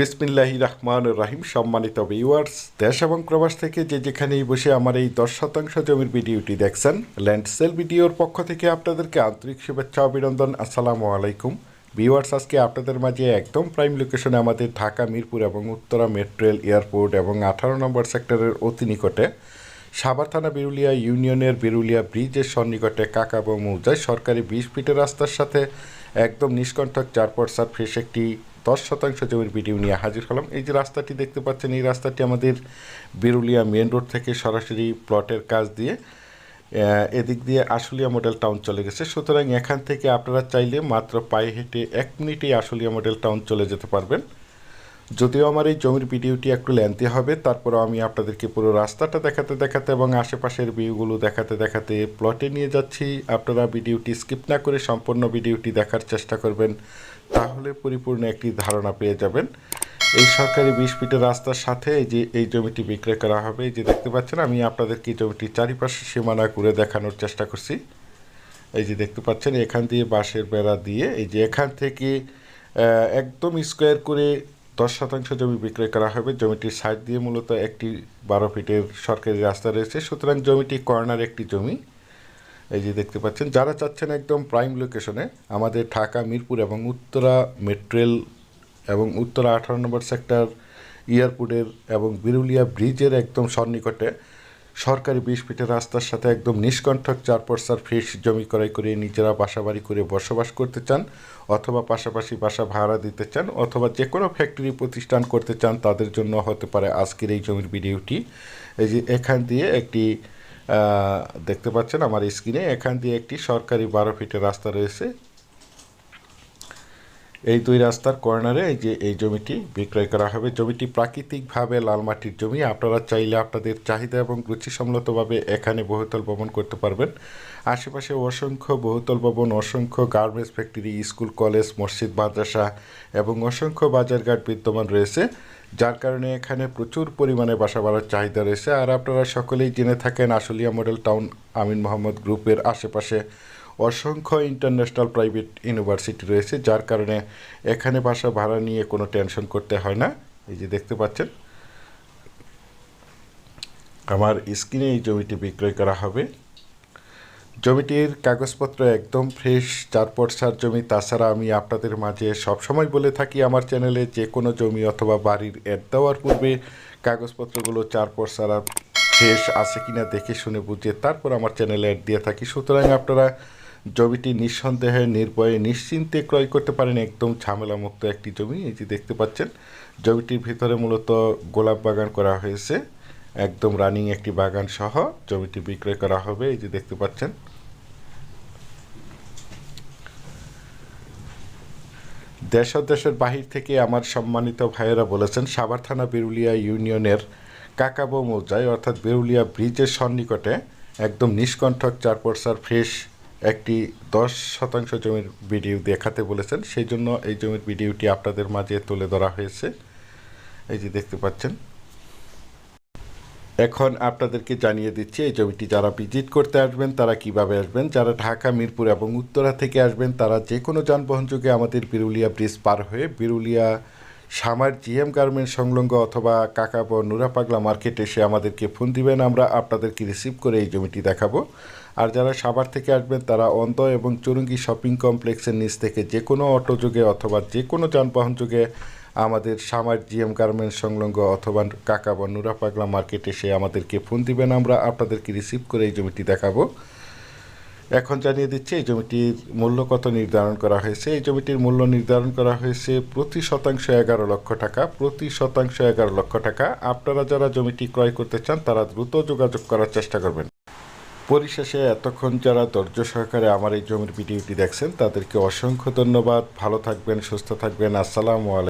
বিসমিল্লাহি রহমান রাহিম, সম্মানিত ভিউয়ার্স দেশ এবং প্রবাস থেকে যে যেখানেই বসে আমার এই দশ শতাংশ জমির ভিডিওটি দেখছেন ল্যান্ড সেল ভিডিওর পক্ষ থেকে আপনাদেরকে আন্তরিক শুভেচ্ছা, অভিনন্দন, আসসালামু আলাইকুম। ভিউয়ার্স আজকে আপনাদের মাঝে একদম প্রাইম লোকেশনে আমাদের ঢাকা, মিরপুর এবং উত্তরা মেট্রেল এয়ারপোর্ট এবং আঠারো নম্বর সেক্টরের অতি নিকটে সাভার থানা বিরুলিয়া ইউনিয়নের বিরুলিয়া ব্রিজের সন্নিকটে কাকাবো মৌজায় সরকারি বিশ ফিটের রাস্তার সাথে একদম নিষ্কণ্ঠক চার পরসার ফ্রেশ একটি দশ শতাংশ জমির ভিডিও নিয়ে হাজির হলাম। এই যে রাস্তাটি দেখতে পাচ্ছেন, এই রাস্তাটি আমাদের বিরুলিয়া মেন রোড থেকে সরাসরি প্লটের কাজ দিয়ে এদিক দিয়ে আশুলিয়া মডেল টাউন চলে গেছে। সুতরাং এখান থেকে আপনারা চাইলে মাত্র পায়ে হেঁটে এক মিনিটেই আশুলিয়া মডেল টাউন চলে যেতে পারবেন। যদিও আমার এই জমির ভিডিওটি একটু লেন্থি হবে, তারপরেও আমি আপনাদেরকে পুরো রাস্তাটা দেখাতে দেখাতে এবং আশেপাশের ভিউগুলো দেখাতে দেখাতে প্লটে নিয়ে যাচ্ছি। আপনারা ভিডিওটি স্কিপ না করে সম্পূর্ণ ভিডিওটি দেখার চেষ্টা করবেন। তাহলে পরিপূর্ণ একটি ধারণা পেয়ে যাবেন। এই সরকারি বিশ ফিটের রাস্তার সাথে যে, এই জমিটি বিক্রয় করা হবে যে দেখতে পাচ্ছেন, আমি আপনাদেরকে জমিটির চারিপাশে সীমানা ঘুরে দেখানোর চেষ্টা করছি। এই যে দেখতে পাচ্ছেন, এখান দিয়ে বাঁশের বেড়া দিয়ে, এই যে এখান থেকে একদম স্কোয়ার করে দশ শতাংশ জমি বিক্রয় করা হবে। জমিটির সাইড দিয়ে মূলত একটি বারো ফিটের সরকারি রাস্তা রয়েছে। সুতরাং জমিটি কর্নার একটি জমি। এই যে দেখতে পাচ্ছেন, যারা চাচ্ছেন একদম প্রাইম লোকেশনে আমাদের ঢাকা, মিরপুর এবং উত্তরা মেট্রেল এবং উত্তরা আঠারো নম্বর সেক্টর এয়ারপোর্টের এবং বিরুলিয়া ব্রিজের একদম সন্নিকটে সরকারি বিশ ফিটের রাস্তার সাথে একদম নিষ্কণ্ঠক চার পর্সার ফ্রেশ জমি ক্রয় করে নিজেরা বাসাবাড়ি করে বসবাস করতে চান অথবা পাশাপাশি বাসা ভাড়া দিতে চান অথবা যে কোনো ফ্যাক্টরি প্রতিষ্ঠান করতে চান, তাদের জন্য হতে পারে আজকের এই জমির ভিডিওটি। এই যে এখান দিয়ে একটি দেখতে পাচ্ছেন আমার স্ক্রিনে এখান দিয়ে একটি সরকারি বারো ফিটের রাস্তা রয়েছে। এই দুই রাস্তার কর্নারে এই যে এই জমিটি বিক্রয় করা হবে। জমিটি প্রাকৃতিকভাবে লাল মাটির জমি। আপনারা চাইলে আপনাদের চাহিদা এবং রুচিসম্মতভাবে এখানে বহুতল ভবন করতে পারবেন। আশেপাশে অসংখ্য বহুতল ভবন, অসংখ্য গার্মেন্টস ফ্যাক্টরি, স্কুল, কলেজ, মসজিদ, মাদ্রাসা এবং অসংখ্য বাজারঘাট বিদ্যমান রয়েছে, যার কারণে এখানে প্রচুর পরিমাণে বাসা বাড়ার চাহিদা রয়েছে। আর আপনারা সকলেই জেনে থাকেন আশুলিয়া মডেল টাউন আমিন মোহাম্মদ গ্রুপের আশেপাশে অসংখ্য ইন্টারন্যাশনাল প্রাইভেট ইউনিভার্সিটি রয়েছে, যার কারণে এখানে বাসা ভাড়া নিয়ে কোনো টেনশন করতে হয় না। এই যে দেখতে পাচ্ছেন, আমার স্ক্রিনে এই জমিটি বিক্রয় করা হবে। জমিটির কাগজপত্র একদম ফ্রেশ চার পর্সার জমি। তাছাড়া আমি আপনাদের মাঝে সবসময় বলে থাকি, আমার চ্যানেলে যে কোনো জমি অথবা বাড়ির অ্যাড দেওয়ার পূর্বে কাগজপত্রগুলো চার পর্সার ফ্রেশ আছে কিনা দেখে শুনে বুঝে তারপর আমার চ্যানেলে অ্যাড দিয়ে থাকি। সুতরাং আপনারা জমিটি নিঃসন্দেহে নির্ভয়ে নিশ্চিন্তে ক্রয় করতে পারেন। একদম ঝামেলামুক্ত একটি জমি, এই যে দেখতে পাচ্ছেন। জমিটির ভিতরে মূলত গোলাপ বাগান করা হয়েছে। একদম রানিং একটি বাগান সহ জমিটি বিক্রয় করা হবে, এই যে দেখতে পাচ্ছেন। দেশ দেশের বাহির থেকে আমার সম্মানিত ভাইয়েরা বলেছেন, সাভার থানা বিরুলিয়া ইউনিয়নের কাকাবো মৌজায়, অর্থাৎ বিরুলিয়া ব্রিজের সন্নিকটে একদম নিষ্কণ্ঠক চার পর্সার ফ্রেশ একটি দশ শতাংশ জমির ভিডিও দেখাতে বলেছেন। সেই জন্য এই জমির ভিডিওটি আপনাদের মাঝে তুলে ধরা হয়েছে। এই যে দেখতে পাচ্ছেন। এখন আপনাদেরকে জানিয়ে দিচ্ছি, এই জমিটি যারা ভিজিট করতে আসবেন, তারা কীভাবে আসবেন? যারা ঢাকা, মিরপুর এবং উত্তরা থেকে আসবেন, তারা যে কোনো যানবাহন যুগে আমাদের বিরুলিয়া ব্রিজ পার হয়ে বিরুলিয়া সামার জিএম গার্মেন্ট সংলগ্ন অথবা কাকাব নুরাপাগলা মার্কেট এসে আমাদেরকে ফোন দিবেন, আমরা আপনাদেরকে রিসিভ করে এই জমিটি দেখাবো। আর যারা সাভার থেকে আসবেন, তারা অন্ত এবং চুরুঙ্গি শপিং কমপ্লেক্সের নিচ থেকে যে কোনো অটো যুগে অথবা যে কোনো যানবাহন যুগে আমাদের সামার জিএম গার্মেন্ট সংলগ্ন অথবা কাকা বা নুরা পাগলা মার্কেট এসে আমাদেরকে ফোন দিবেন, আমরা আপনাদেরকে রিসিভ করে এই জমিটি দেখাবো। এখন জানিয়ে দিচ্ছি, এই জমিটির মূল্য কত নির্ধারণ করা হয়েছে? এই জমিটির মূল্য নির্ধারণ করা হয়েছে প্রতি শতাংশ এগারো লক্ষ টাকা। প্রতি শতাংশ এগারো লক্ষ টাকা। আপনারা যারা জমিটি ক্রয় করতে চান, তারা দ্রুত যোগাযোগ করার চেষ্টা করবেন। পরিশেষে, এতক্ষণ যারা ধৈর্য সহকারে আমার এই জমির ভিডিওটি দেখছেন, তাদেরকে অসংখ্য ধন্যবাদ। ভালো থাকবেন, সুস্থ থাকবেন। আসসালামু আলাইকুম।